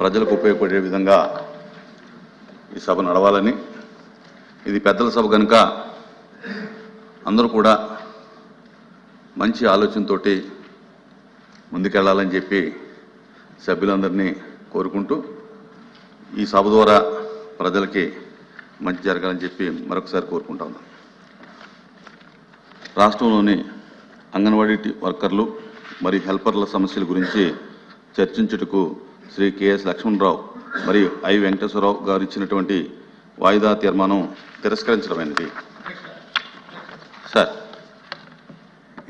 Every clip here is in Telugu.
ప్రజలకు ఉపయోగపడే విధంగా ఈ సభ నడవాలని. ఇది పెద్దల సభ కనుక అందరూ కూడా మంచి ఆలోచనతోటి ముందుకెళ్ళాలని చెప్పి సభ్యులందరినీ కోరుకుంటూ ఈ సభ ద్వారా ప్రజలకి మంచి జరగాలని చెప్పి మరొకసారి కోరుకుంటా రాష్ట్రంలోని అంగన్వాడీ వర్కర్లు మరియు హెల్పర్ల సమస్యల గురించి చర్చించుటకు శ్రీ కెఎస్ లక్ష్మణరావు మరియు ఐ వెంకటేశ్వరరావు గారు ఇచ్చినటువంటి వాయిదా తీర్మానం తిరస్కరించడమైనది. సార్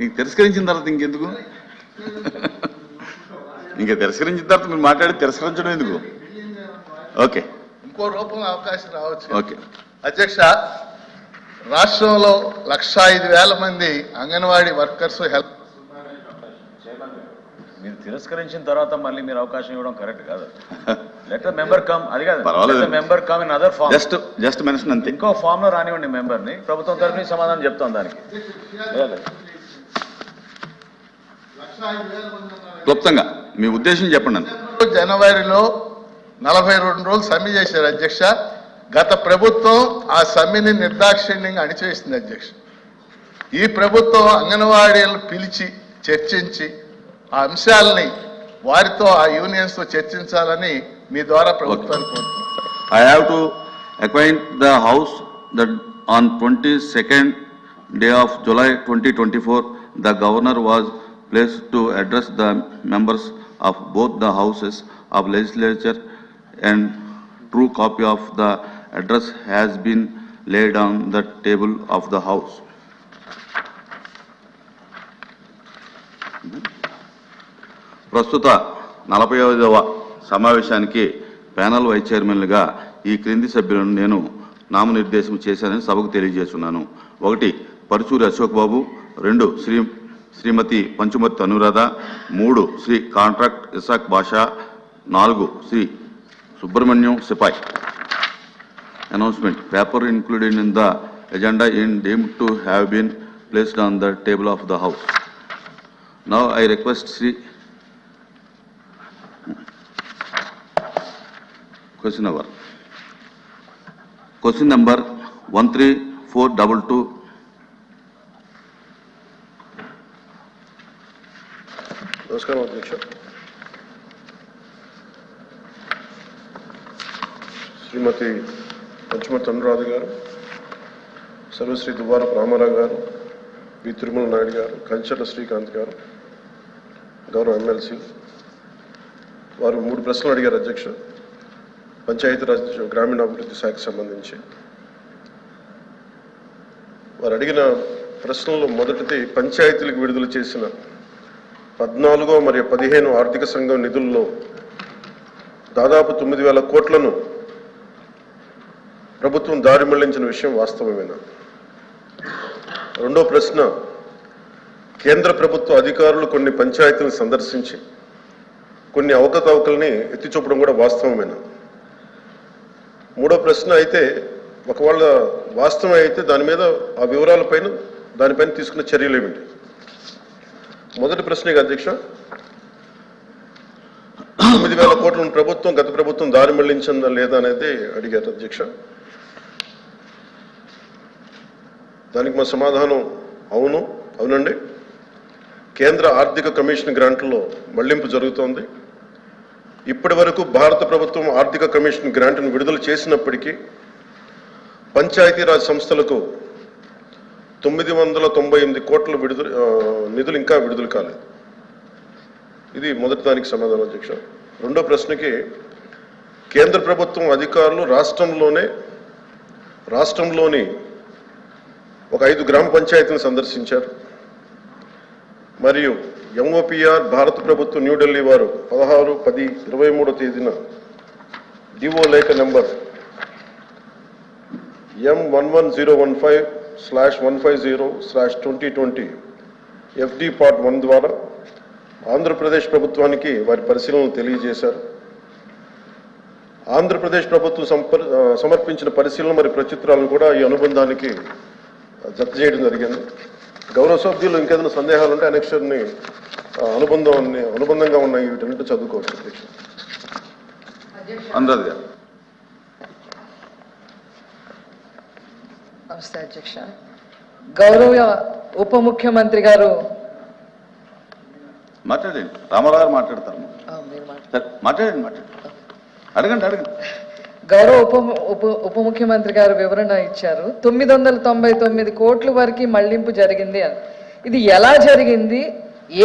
ఇంక తిరస్కరించిన తర్వాత ఇంకెందుకు? ఇంకా తిరస్కరించిన తర్వాత మీరు మాట్లాడి తిరస్కరించడం ఎందుకు? ఓకే. ఇంకో రూపంలో అవకాశం రావచ్చు. ఓకే. అధ్యక్ష రాష్ట్రంలో లక్ష ఐదు వేల మంది అంగన్వాడీ వర్కర్స్ హెల్ప్ తిరస్కరించిన తర్వాత మళ్ళీ మీరు అవకాశం ఇవ్వడం కరెక్ట్ కాదు. లెటర్ మెంబర్ కమ్ అది కాదు. పర్వాలేదు. Member cum in other form just just mention అంతే ఇంకో ఫామ్లో రానివ్వండి మెంబర్ని ప్రభుత్వం తరఫున సమాధానం చెప్తాం దానికి. క్లుప్తంగా మీ ఉద్దేశం చెప్పండి. జనవరిలో నలభై రెండు రోజులు సమ్మె చేశారు అధ్యక్ష. గత ప్రభుత్వం ఆ సమ్మెని నిర్దాక్షిణ్యంగా అణిచివేసింది అధ్యక్ష. ఈ ప్రభుత్వం అంగన్వాడీలను పిలిచి చర్చించి ఆ అంశాలని వారితో ఆ యూనియన్స్తో చర్చించాలని మీ ద్వారా ప్రభుత్వానికి కోరుతున్నాను I have to acquaint the House that on 22nd day of July 2024, the governor was placed to address the members of both the houses of legislature and true copy of the address has been laid on the table of the house. ప్రస్తుత నలభై ఐదవ సమావేశానికి ప్యానల్ వైస్ చైర్మన్లుగా ఈ క్రింది సభ్యులను నేను నామనిర్దేశం చేశానని సభకు తెలియజేస్తున్నాను. ఒకటి పరుచూరి అశోక్ బాబు. రెండు శ్రీ శ్రీమతి పంచుమతి అనురాధ. మూడు శ్రీ కాంట్రాక్ట్ ఇసాక్ బాషా. నాలుగు Shri Subrahmanyam Sipai. The agenda is deemed to have been placed on the table of the house now I request Shri question number question number one three four number 13422 నమస్కారం అధ్యక్ష శ్రీమతి పంచుమతి అనురాధ గారు సర్వశ్రీ దువ్వారపు రామారావు గారు వి తిరుమల నాయుడు గారు కంచెల శ్రీకాంత్ గారు గౌరవ ఎమ్మెల్సీ వారు మూడు ప్రశ్నలు అడిగారు అధ్యక్ష పంచాయతీరాజ్ గ్రామీణాభివృద్ధి శాఖకు సంబంధించి. వారు అడిగిన ప్రశ్నలు మొదటిది పంచాయతీలకు విడుదల చేసిన పద్నాలుగో మరియు పదిహేను ఆర్థిక సంఘం నిధుల్లో దాదాపు తొమ్మిది వేల కోట్లను ప్రభుత్వం దారి మళ్ళించిన విషయం వాస్తవమేనా? రెండో ప్రశ్న కేంద్ర ప్రభుత్వ అధికారులు కొన్ని పంచాయతీలను సందర్శించి కొన్ని అవకతవకల్ని ఎత్తి చూపడం కూడా వాస్తవమేనా? మూడో ప్రశ్న అయితే ఒకవేళ వాస్తవం అయితే దాని మీద ఆ వివరాలపైన దానిపైన తీసుకున్న చర్యలు ఏమిటి? మొదటి ప్రశ్నకి అధ్యక్ష. తొమ్మిది వేల కోట్లను ప్రభుత్వం గత ప్రభుత్వం దారి మళ్ళించిందా లేదా అనేది అడిగారు అధ్యక్ష. దానికి మా సమాధానం అవును అవునండి. కేంద్ర ఆర్థిక కమిషన్ గ్రాంట్లో మళ్ళింపు జరుగుతోంది. ఇప్పటి వరకు భారత ప్రభుత్వం ఆర్థిక కమిషన్ గ్రాంట్ను విడుదల చేసినప్పటికీ పంచాయతీరాజ్ సంస్థలకు తొమ్మిది వందల తొంభై ఎనిమిది కోట్ల విడుదల నిధులు ఇంకా విడుదల కాలేదు. ఇది మొదటి దానికి సమాధానం అధ్యక్ష. రెండో ప్రశ్నకి కేంద్ర ప్రభుత్వం అధికారులు రాష్ట్రంలోనే రాష్ట్రంలోని ఒక ఐదు గ్రామ పంచాయతీని సందర్శించారు. మరియు ఎంఓపిఆర్ భారత ప్రభుత్వం న్యూఢిల్లీ వారు పదహారు పది ఇరవై మూడో తేదీన డివో లేఖ number M one one zero one five slash one five zero slash twenty twenty FD part one ద్వారా ఆంధ్రప్రదేశ్ ప్రభుత్వానికి వారి పరిశీలనలు తెలియజేశారు. ఆంధ్రప్రదేశ్ ప్రభుత్వం సంపర్ సమర్పించిన పరిశీలన మరియు ప్రచిత్రాలను కూడా ఈ అనుబంధానికి జత చేయడం జరిగింది. గౌరవ సభ్యులు ఇంకేదైనా సందేహాలు ఉంటే అనక్షర్ని అనుబంధం అనుబంధంగా ఉన్న వీటన్నిటి చదువుకోవచ్చు. అధ్యక్ష. అనురాధ్ నమస్తే అధ్యక్ష. గౌరవ ఉప ముఖ్యమంత్రి గారు. మాట్లాడండి. రామారావు గారు మాట్లాడతారు. మాట్లాడండి మాట్లాడండి. అడగండి అడగండి. గౌరవ ఉప ఉప ఉప ముఖ్యమంత్రి గారు వివరణ ఇచ్చారు. తొమ్మిది వందల తొంభై తొమ్మిది కోట్ల వరకు మళ్ళింపు జరిగింది అని. ఇది ఎలా జరిగింది?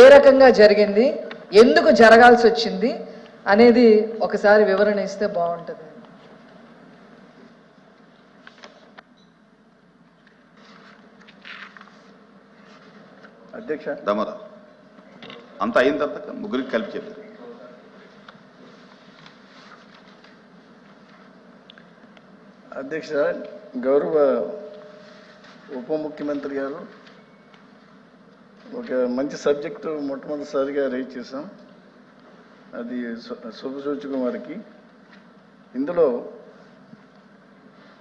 ఏ రకంగా జరిగింది? ఎందుకు జరగాల్సి వచ్చింది? అనేది ఒకసారి వివరణ ఇస్తే బాగుంటుంది. అధ్యక్ష. దమరా అంత అయిన తర్వాత ముగ్గురికి కలిపి చెప్పారు అధ్యక్ష గౌరవ ఉప ముఖ్యమంత్రి గారు ఒక మంచి సబ్జెక్టు మొట్టమొదటిసారిగా రైజ్ చేశాం. అది శు- శుభసూచకం వారికి. ఇందులో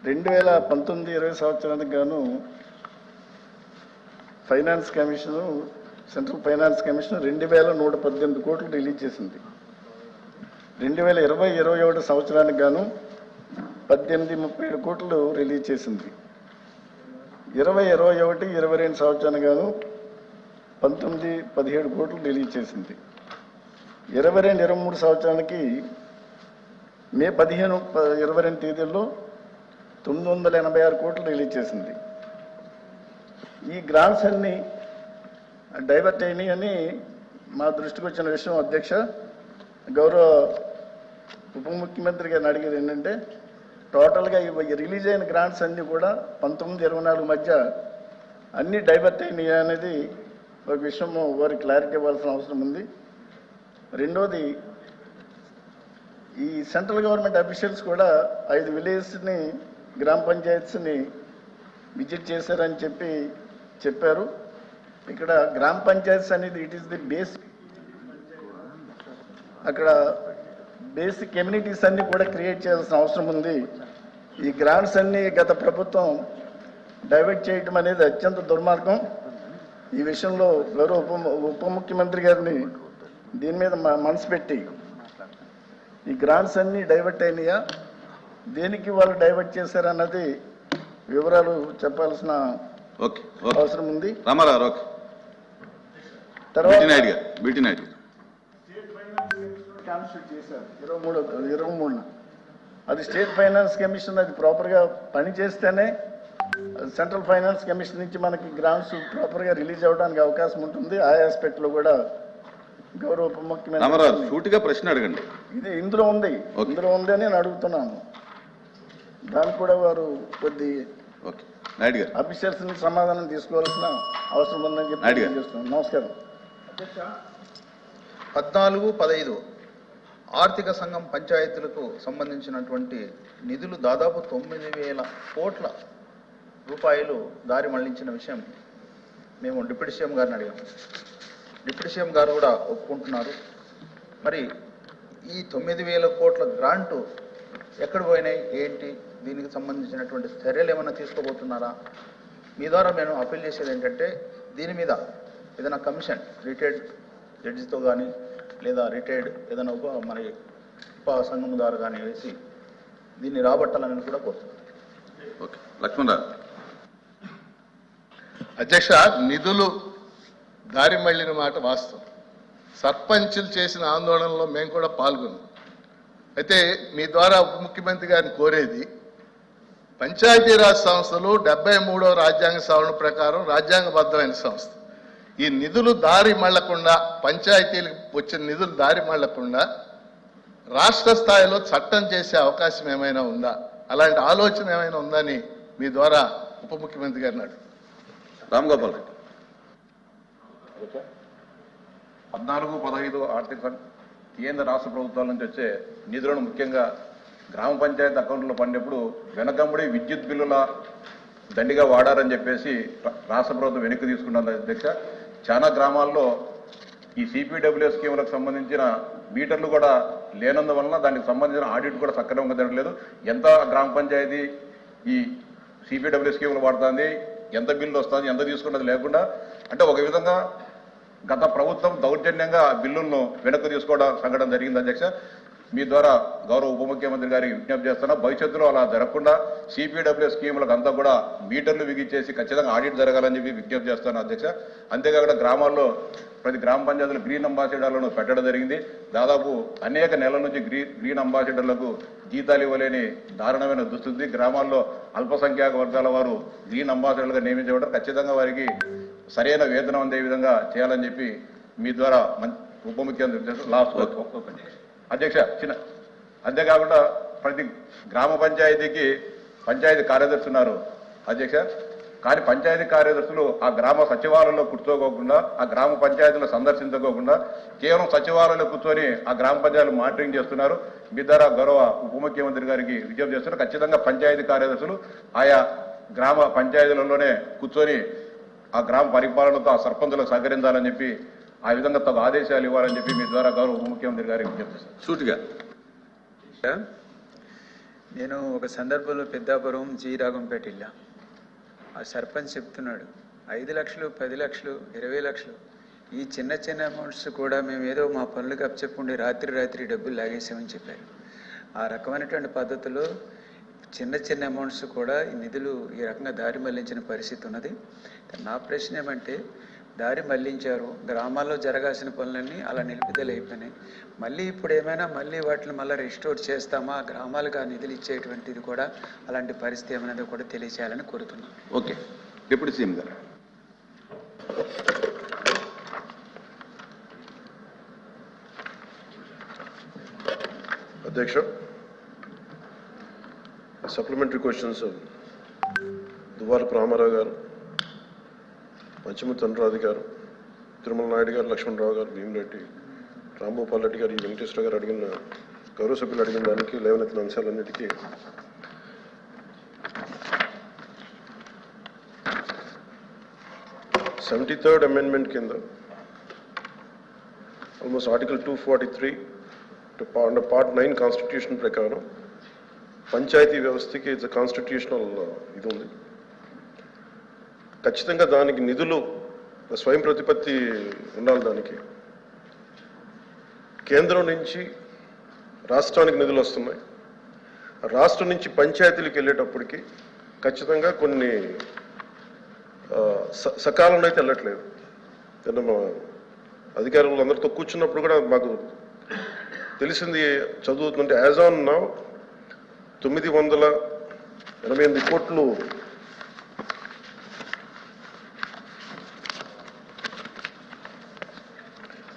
రెండు వేల పంతొమ్మిది ఇరవై సంవత్సరానికి గాను finance commission central finance commission రెండు వేల నూట పద్దెనిమిది కోట్లు రిలీజ్ చేసింది. రెండు వేల ఇరవై ఇరవై ఒకటి సంవత్సరానికి గాను పద్దెనిమిది ముప్పై ఏడు కోట్లు రిలీజ్ చేసింది. ఇరవై ఇరవై ఒకటి ఇరవై రెండు సంవత్సరానికి గాను పంతొమ్మిది పదిహేడు కోట్లు రిలీజ్ చేసింది. ఇరవై రెండు ఇరవై మూడు సంవత్సరానికి మే పదిహేను ప- ఇరవై రెండు తేదీల్లో తొమ్మిది వందల ఎనభై ఆరు కోట్లు రిలీజ్ చేసింది. ఈ గ్రాంట్స్ అన్ని డైవర్ట్ అయినాయి అని మా దృష్టికి వచ్చిన విషయం. అధ్యక్ష గౌరవ ఉప ముఖ్యమంత్రి గారిని అడిగేది ఏంటంటే టోటల్గా ఇవి రిలీజ్ అయిన గ్రాంట్స్ అన్నీ కూడా పంతొమ్మిది ఇరవై నాలుగు మధ్య అన్నీ డైవర్ట్ అయినాయి అనేది ఒక విషయం వారికి క్లారిటీ ఇవ్వాల్సిన అవసరం ఉంది. రెండోది ఈ సెంట్రల్ గవర్నమెంట్ అఫీషియల్స్ కూడా ఐదు విలేజ్ని గ్రామ పంచాయత్స్ని విజిట్ చేశారని చెప్పి చెప్పారు. ఇక్కడ గ్రామ పంచాయత్స్ అనేది ఇట్ ఈస్ ది బేస్. అక్కడ బేసిక్ కమ్యూనిటీస్ అన్ని కూడా క్రియేట్ చేయాల్సిన అవసరం ఉంది. ఈ గ్రాంట్స్ అన్ని గత ప్రభుత్వం డైవర్ట్ చేయటం అనేది అత్యంత దుర్మార్గం. ఈ విషయంలో గౌరవ ఉప ఉప ముఖ్యమంత్రి గారిని దీని మీద మనసు పెట్టి ఈ గ్రాంట్స్ అన్ని డైవర్ట్ అయినాయా? దేనికి వాళ్ళు డైవర్ట్ చేశారన్నది వివరాలు చెప్పాల్సిన అవసరం ఉంది. రామారావు తర్వాత బీటీ నాయుడు గారు బీటీ నాయుడు గారు కాన్స్టిట్యూట్ చేశారు. ఇరవై మూడు ఇరవై మూడున. అది స్టేట్ ఫైనాన్స్ కమిషన్ అది ప్రాపర్గా పని చేస్తేనే సెంట్రల్ ఫైనాన్స్ కమిషన్ నుంచి మనకి గ్రాంట్స్ ప్రాపర్గా రిలీజ్ అవ్వడానికి అవకాశం ఉంటుంది. ఆ ఆస్పెక్ట్లో కూడా గౌరవ ఉప ముఖ్యమంత్రి సూటిగా ప్రశ్న అడగండి. ఇది ఇందులో ఉంది. ఇందులో ఉంది అని నేను అడుగుతున్నాను. దానికి కూడా వారు కొద్ది ఓకే. నాయుడు గారు. అఫీషియల్స్ని సమాధానం తీసుకోవాల్సిన అవసరం ఉందని చెప్పి. నమస్కారం. పద్నాలుగు పదైదు ఆర్థిక సంఘం పంచాయతీలకు సంబంధించినటువంటి నిధులు దాదాపు తొమ్మిది వేల కోట్ల రూపాయలు దారి మళ్ళించిన విషయం మేము డిప్యూటీ సీఎం గారిని అడిగాము డిప్యూటీ సీఎం గారు కూడా ఒప్పుకుంటున్నారు. మరి ఈ తొమ్మిది వేల కోట్ల గ్రాంటు ఎక్కడ పోయినాయి? ఏంటి? దీనికి సంబంధించినటువంటి చర్యలు ఏమైనా తీసుకోబోతున్నారా? మీ ద్వారా నేను అప్పీల్ చేసేది ఏంటంటే దీని మీద ఏదైనా కమిషన్ రిటైర్డ్ జడ్జితో కానీ లేదా రిటైర్డ్ ఏదైనా ఉప మన ఉప సంఘం ద్వారా కానీ వేసి దీన్ని రాబట్టాలని కూడా కోరుతున్నాను ఓకే. లక్ష్మణరావు అధ్యక్ష నిధులు దారి మళ్ళిన మాట వాస్తవం. సర్పంచులు చేసిన ఆందోళనలో మేము కూడా పాల్గొన్నాం. అయితే మీ ద్వారా ఉప ముఖ్యమంత్రి గారిని కోరేది పంచాయతీరాజ్ సంస్థలు డెబ్బై మూడో రాజ్యాంగ సవరణ ప్రకారం రాజ్యాంగబద్ధమైన సంస్థ. ఈ నిధులు దారి మళ్ళకుండా పంచాయతీలకు వచ్చిన నిధులు దారి మళ్ళకుండా రాష్ట్ర స్థాయిలో చట్టం చేసే అవకాశం ఏమైనా ఉందా? అలాంటి ఆలోచన ఏమైనా ఉందని మీ ద్వారా ఉప ముఖ్యమంత్రి గారిని అడుగు రామ్ గోపాల్ రెడ్డి. పద్నాలుగు పదహైదు ఆర్థిక సం- కేంద్ర రాష్ట్ర ప్రభుత్వాల నుంచి వచ్చే నిధులను ముఖ్యంగా గ్రామ పంచాయతీ అకౌంట్లో పడినప్పుడు వెనకమ్మడి విద్యుత్ బిల్లుల దండిగా వాడారని చెప్పేసి రా- రాష్ట్ర ప్రభుత్వం వెనక్కి తీసుకున్నది అధ్యక్ష చాలా గ్రామాల్లో ఈ సిపిడబ్ల్యూ స్కీములకు సంబంధించిన మీటర్లు కూడా లేనందువలన దానికి సంబంధించిన ఆడిట్ కూడా సక్రమంగా జరగలేదు ఎంత గ్రామ పంచాయతీ ఈ సిపిడబ్ల్యూ స్కీములు వాడుతుంది ఎంత బిల్లు వస్తుంది ఎంత తీసుకున్నది లేకుండా అంటే ఒక విధంగా గత ప్రభుత్వం దౌర్జన్యంగా బిల్లులను వెనక్కి తీసుకోవడం సంఘటన జరిగింది అధ్యక్ష. మీ ద్వారా గౌరవ ఉప ముఖ్యమంత్రి గారికి విజ్ఞప్తి చేస్తున్నా భవిష్యత్తులో అలా జరగకుండా సిపిడబ్ల్యూ స్కీములకు అంతా కూడా మీటర్లు బిగించేసి ఖచ్చితంగా ఆడిట్ జరగాలని చెప్పి విజ్ఞప్తి చేస్తాను అధ్యక్ష. అంతేకాకుండా గ్రామాల్లో ప్రతి గ్రామ పంచాయతీలు గ్రీన్ అంబాసిడర్లను పెట్టడం జరిగింది. దాదాపు అనేక నెలల నుంచి గ్రీ గ్రీన్ అంబాసిడర్లకు జీతాలు ఇవ్వలేని దారుణమైన దుస్థితి. గ్రామాల్లో అల్పసంఖ్యాక వర్గాల వారు గ్రీన్ అంబాసిడర్లుగా నియమించబడ్డారు. ఖచ్చితంగా వారికి సరైన వేతనం అందే విధంగా చేయాలని చెప్పి మీ ద్వారా ఉప ముఖ్యమంత్రి లాస్ట్ అధ్యక్ష చిన్న అంతేకాకుండా ప్రతి గ్రామ పంచాయతీకి పంచాయతీ కార్యదర్శి ఉన్నారు. అధ్యక్ష కానీ పంచాయతీ కార్యదర్శులు ఆ గ్రామ సచివాలయంలో కూర్చోకోకుండా ఆ గ్రామ పంచాయతీలు సందర్శించుకోకుండా కేవలం సచివాలయంలో కూర్చొని ఆ గ్రామ పంచాయతీలు మానిటరింగ్ చేస్తున్నారు. మీ ద్వారా గౌరవ ఉప ముఖ్యమంత్రి గారికి విజ్ఞప్తి చేస్తున్నారు ఖచ్చితంగా పంచాయతీ కార్యదర్శులు ఆయా గ్రామ పంచాయతీలలోనే కూర్చొని ఆ గ్రామ పరిపాలనతో ఆ సర్పంచులకు సహకరించాలని చెప్పి ఆ విధంగా తగు ఆదేశాలు ఇవ్వాలని చెప్పి మీ ద్వారా గౌరవ ఉప ముఖ్యమంత్రి గారికి విజ్ఞప్తి చేస్తున్నారు సూటిగా. నేను ఒక సందర్భంలో పెద్దాపురం జీ రాగంపేట వెళ్ళా ఆ సర్పంచ్ చెప్తున్నాడు ఐదు లక్షలు పది లక్షలు ఇరవై లక్షలు ఈ చిన్న చిన్న అమౌంట్స్ కూడా మేము ఏదో మా పనులకు అప్పచెప్పుండి రాత్రి రాత్రి డబ్బులు లాగేసామని చెప్పారు. ఆ రకమైనటువంటి పద్ధతిలో చిన్న చిన్న అమౌంట్స్ కూడా ఈ నిధులు ఈ రకంగా దారి మళ్ళించిన పరిస్థితి ఉన్నది. నా ప్రశ్న ఏమంటే దారి మళ్ళించారు. గ్రామాల్లో జరగాల్సిన పనులన్నీ అలా నిలుపుదల అయిపోయినాయి మళ్ళీ ఇప్పుడు ఏమైనా మళ్ళీ వాటిని మళ్ళీ రెస్టోర్ చేస్తామా? గ్రామాలకు ఆ నిధులు ఇచ్చేటువంటిది కూడా అలాంటి పరిస్థితి ఏమైనా కూడా తెలియచేయాలని కోరుతున్నాను ఓకే. డిప్యూటీ సీఎం గారు. అధ్యక్ష సప్లిమెంటరీ క్వశ్చన్స్ దువ్వాల రామారావు గారు. పంచముత్ అనురాధి గారు తిరుమల నాయుడు గారు లక్ష్మణరావు గారు భీమిరెడ్డి రాంభూపాల్ రెడ్డి గారు ఈ వెంకటేశ్వర గారు అడిగిన గౌరవ సభ్యులు అడిగిన దానికి లేవనెత్తిన అంశాలన్నిటికీ సెవెంటీ థర్డ్ అమెండ్మెంట్ కింద almost article two forty three under part nine constitution ప్రకారం పంచాయతీ వ్యవస్థకి ఇట్స్ కాన్స్టిట్యూషనల్ ఇది ఉంది. ఖచ్చితంగా దానికి నిధులు స్వయం ప్రతిపత్తి ఉండాలి దానికి. కేంద్రం నుంచి రాష్ట్రానికి నిధులు వస్తున్నాయి. రాష్ట్రం నుంచి పంచాయతీలకు వెళ్ళేటప్పటికి ఖచ్చితంగా కొన్ని స- సకాలంలో అయితే వెళ్ళట్లేదు. నిన్న మా అధికారులు అందరితో కూర్చున్నప్పుడు కూడా మాకు తెలిసింది చదువుతుంటే యాజ్ ఆన్ నౌ తొమ్మిది వందల ఎనభై ఎనిమిది కోట్లు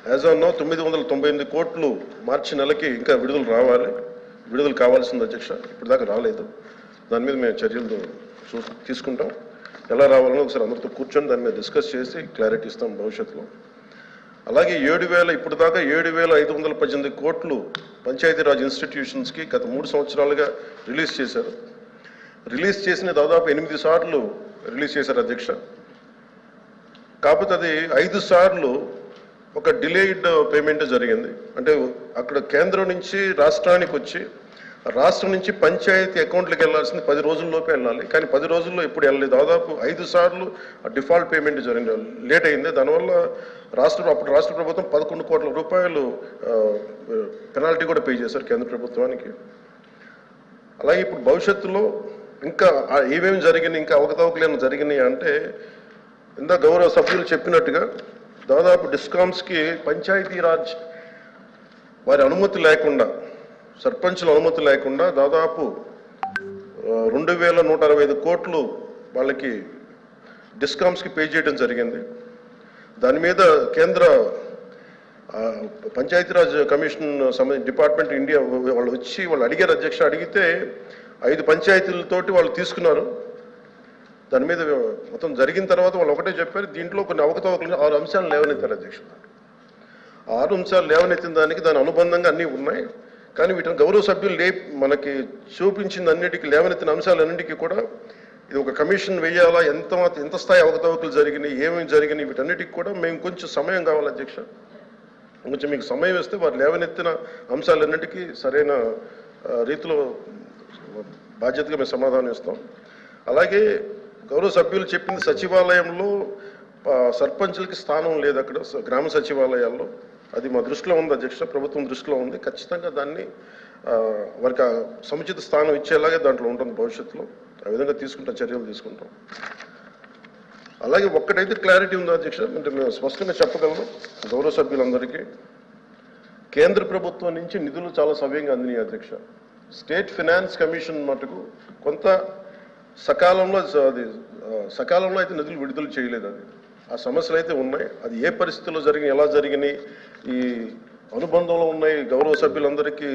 యాజ్ ఆన్ నో తొమ్మిది వందల తొంభై ఎనిమిది కోట్లు మార్చి నెలకి ఇంకా విడుదల రావాలి. విడుదల కావాల్సింది అధ్యక్ష ఇప్పటిదాకా రాలేదు. దాని మీద మేము చర్యలు చూ తీసుకుంటాం. ఎలా రావాలని ఒకసారి అందరితో కూర్చొని దాని మీద డిస్కస్ చేసి క్లారిటీ ఇస్తాం భవిష్యత్తులో. అలాగే ఏడు వేల ఇప్పుడు దాకా ఏడు వేల ఐదు వందల పద్దెనిమిది కోట్లు పంచాయతీరాజ్ ఇన్స్టిట్యూషన్స్కి గత మూడు సంవత్సరాలుగా రిలీజ్ చేశారు. రిలీజ్ చేసిన దాదాపు ఎనిమిది సార్లు రిలీజ్ చేశారు అధ్యక్ష. కాకపోతే అది ఐదు సార్లు ఒక డిలేడ్ పేమెంట్ జరిగింది. అంటే అక్కడ కేంద్రం నుంచి రాష్ట్రానికి వచ్చి రాష్ట్రం నుంచి పంచాయతీ అకౌంట్లకు వెళ్ళాల్సింది పది రోజుల్లోపే వెళ్ళాలి. కానీ పది రోజుల్లో ఎప్పుడు వెళ్ళలేదు. దాదాపు ఐదు సార్లు డిఫాల్ట్ పేమెంట్ జరిగింది. లేట్ అయింది. దానివల్ల రాష్ట్ర అప్పుడు రాష్ట్ర ప్రభుత్వం పదకొండు కోట్ల రూపాయలు పెనాల్టీ కూడా పే చేశారు కేంద్ర ప్రభుత్వానికి. అలాగే ఇప్పుడు భవిష్యత్తులో ఇంకా ఏమేమి జరిగినాయి ఇంకా ఏమైనా జరిగినాయి అంటే ఇందా గౌరవ సభ్యులు చెప్పినట్టుగా దాదాపు డిస్కామ్స్కి పంచాయతీరాజ్ వారి అనుమతి లేకుండా సర్పంచుల అనుమతి లేకుండా దాదాపు రెండు వేల నూట అరవై ఐదు కోట్లు వాళ్ళకి డిస్కామ్స్కి పే చేయడం జరిగింది. దాని మీద కేంద్ర పంచాయతీరాజ్ కమిషన్ సంబంధించి డిపార్ట్మెంట్ ఇండియా వాళ్ళు వచ్చి వాళ్ళు అడిగారు అధ్యక్ష అడిగితే ఐదు పంచాయతీలతోటి వాళ్ళు తీసుకున్నారు. దాని మీద మొత్తం జరిగిన తర్వాత వాళ్ళు ఒకటే చెప్పారు దీంట్లో కొన్ని అవకతవకలు ఆరు అంశాలు లేవనెత్తారు అధ్యక్షుడు ఆరు అంశాలు లేవనెత్తిన దానికి దాని అనుబంధంగా అన్నీ ఉన్నాయి. కానీ వీటిని గౌరవ సభ్యులు లే మనకి చూపించిన అన్నిటికీ లేవనెత్తిన అంశాలన్నిటికీ కూడా ఇది ఒక కమిషన్ వేయాలా ఎంత మాత్రం- ఎంత స్థాయి అవకతవకలు జరిగినాయి ఏమేమి జరిగినాయి వీటన్నిటికి కూడా మేము కొంచెం సమయం కావాలి అధ్యక్ష. కొంచెం మీకు సమయం ఇస్తే వారు లేవనెత్తిన అంశాలన్నిటికీ సరైన రీతిలో బాధ్యతగా మేము సమాధానం ఇస్తాం. అలాగే గౌరవ సభ్యులు చెప్పింది సచివాలయంలో సర్పంచులకి స్థానం లేదు అక్కడ స- గ్రామ సచివాలయాల్లో. అది మా దృష్టిలో ఉంది అధ్యక్ష ప్రభుత్వం దృష్టిలో ఉంది. ఖచ్చితంగా దాన్ని వారికి సముచిత స్థానం ఇచ్చేలాగే దాంట్లో ఉంటుంది భవిష్యత్తులో. ఆ విధంగా తీసుకుంటాం చర్యలు తీసుకుంటాం. అలాగే ఒక్కటైతే క్లారిటీ ఉందా అధ్యక్ష? అంటే మేము స్పష్టంగా చెప్పగలను గౌరవ సభ్యులందరికీ. కేంద్ర ప్రభుత్వం నుంచి నిధులు చాలా సవ్యంగా అందినాయి అధ్యక్ష. స్టేట్ ఫినాన్స్ కమిషన్ మటుకు కొంత సకాలంలో అది సకాలంలో అయితే నిధులు విడుదల చేయలేదు అది. ఆ సమస్యలు అయితే ఉన్నాయి. అది ఏ పరిస్థితుల్లో జరిగినాయి ఎలా జరిగినాయి ఈ అనుబంధంలో ఉన్నాయి గౌరవ సభ్యులందరికీ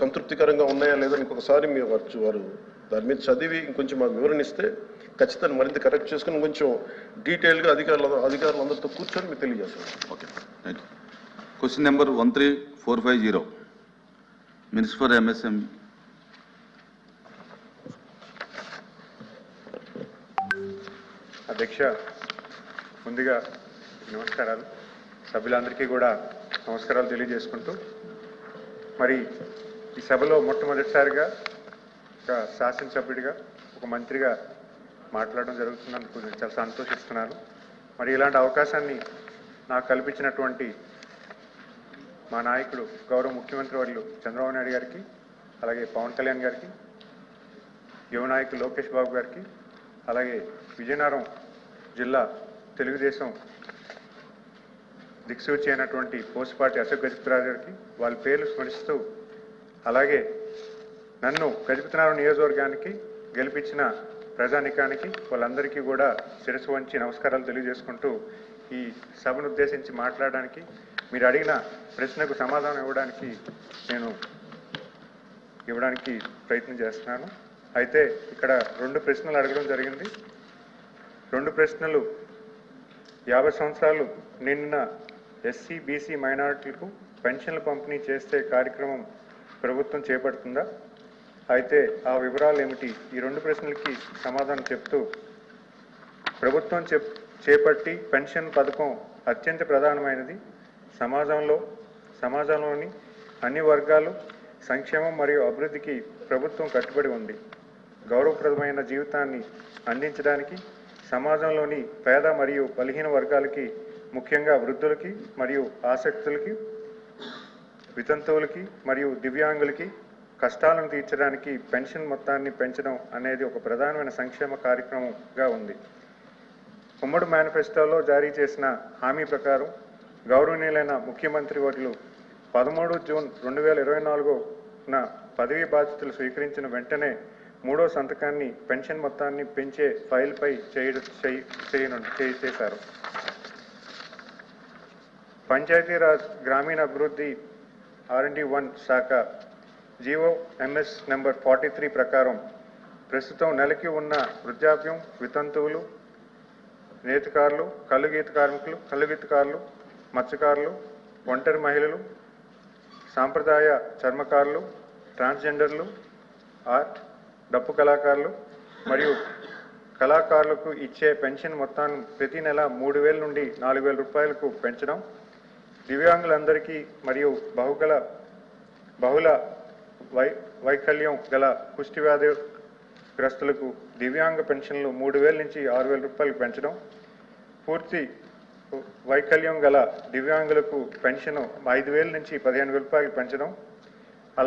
సంతృప్తికరంగా ఉన్నాయా లేదని ఇంకొకసారి మీరు వచ్చి వారు దాని మీద చదివి ఇంకొంచెం మాకు వివరణిస్తే ఖచ్చితంగా మరింత కరెక్ట్ చేసుకుని కొంచెం డీటెయిల్గా అధికారుల అధికారులందరితో కూర్చొని మీకు తెలియజేస్తాం. Okay. Thank you question number one three four five zero minister for MSM అధ్యక్ష ముందుగా నమస్కారాలు. సభ్యులందరికీ కూడా నమస్కారాలు తెలియజేసుకుంటూ మరి ఈ సభలో మొట్టమొదటిసారిగా ఒక శాసనసభ్యుడిగా ఒక మంత్రిగా మాట్లాడడం జరుగుతున్నందుకు నేను చాలా సంతోషిస్తున్నాను. మరి ఇలాంటి అవకాశాన్ని నాకు కల్పించినటువంటి మా నాయకుడు గౌరవ ముఖ్యమంత్రి వర్యులు చంద్రబాబు నాయుడు గారికి అలాగే పవన్ కళ్యాణ్ గారికి యువ నాయకులు లోకేష్ బాబు గారికి అలాగే విజయనగరం జిల్లా తెలుగుదేశం దిక్సూచి అయినటువంటి పోసిపాటి అశోక్ గజపతిరాజు గారికి వాళ్ళ పేర్లు స్మరిస్తూ అలాగే నన్ను గజపతినారాయణ నియోజకవర్గానికి గెలిపించిన ప్రజానికానికి వాళ్ళందరికీ కూడా శిరస్సు వంచి నమస్కారాలు తెలియజేసుకుంటూ ఈ సభను ఉద్దేశించి మాట్లాడడానికి మీరు అడిగిన ప్రశ్నకు సమాధానం ఇవ్వడానికి నేను ఇవ్వడానికి ప్రయత్నం చేస్తున్నాను. అయితే ఇక్కడ రెండు ప్రశ్నలు అడగడం జరిగింది. రెండు ప్రశ్నలు. యాభై సంవత్సరాలు నిన్న ఎస్సీ బీసీ మైనారిటీలకు పెన్షన్లు పంపిణీ చేసే కార్యక్రమం ప్రభుత్వం చేపడుతుందా? అయితే ఆ వివరాలు ఏమిటి? ఈ రెండు ప్రశ్నలకి సమాధానం చెప్తూ ప్రభుత్వం చెప్ చేపట్టి పెన్షన్ పథకం అత్యంత ప్రధానమైనది. సమాజంలో సమాజంలోని అన్ని వర్గాలు సంక్షేమం మరియు అభివృద్ధికి ప్రభుత్వం కట్టుబడి ఉంది. గౌరవప్రదమైన జీవితాన్ని అందించడానికి సమాజంలోని పేద మరియు బలహీన వర్గాలకి ముఖ్యంగా వృద్ధులకి మరియు ఆసక్తులకి వితంతువులకి మరియు దివ్యాంగులకి కష్టాలను తీర్చడానికి పెన్షన్ మొత్తాన్ని పెంచడం అనేది ఒక ప్రధానమైన సంక్షేమ కార్యక్రమంగా ఉంది. ఉమ్మడి మేనిఫెస్టోలో జారీ చేసిన హామీ ప్రకారం గౌరవనీయులైన ముఖ్యమంత్రి వర్యులు పదమూడు జూన్ రెండు వేల ఇరవై నాలుగున పదవీ బాధ్యతలు స్వీకరించిన వెంటనే మూడో సంతకాన్ని పెన్షన్ మొత్తాన్ని పెంచే ఫైల్పై చేయడం చేయ- చేయను- చేశారు. పంచాయతీరాజ్ గ్రామీణ అభివృద్ధి ఆర్ఎండి వన్ శాఖ GO MS number forty three ప్రకారం ప్రస్తుతం నెలకి ఉన్న వృద్ధాప్యం వితంతువులు నేతకారులు కళ్ళుగీత కార్మికులు కళ్ళుగీతకారులు మత్స్యకారులు ఒంటరి మహిళలు సాంప్రదాయ చర్మకారులు ట్రాన్స్జెండర్లు ఆర్ట్ డప్పు కళాకారులు మరియు కళాకారులకు ఇచ్చే పెన్షన్ మొత్తాన్ని ప్రతి నెల మూడు వేల నుండి నాలుగు వేల రూపాయలకు పెంచడం దివ్యాంగులందరికీ మరియు బహుగల బహుళ వై వైకల్యం గల కుష్టి వ్యాధి గ్రస్తులకు దివ్యాంగ పెన్షన్లు మూడు వేల నుంచి ఆరు వేల రూపాయలకు పెంచడం పూర్తి వైకల్యం గల దివ్యాంగులకు పెన్షన్ ఐదు వేల నుంచి పదిహేను రూపాయలు పెంచడం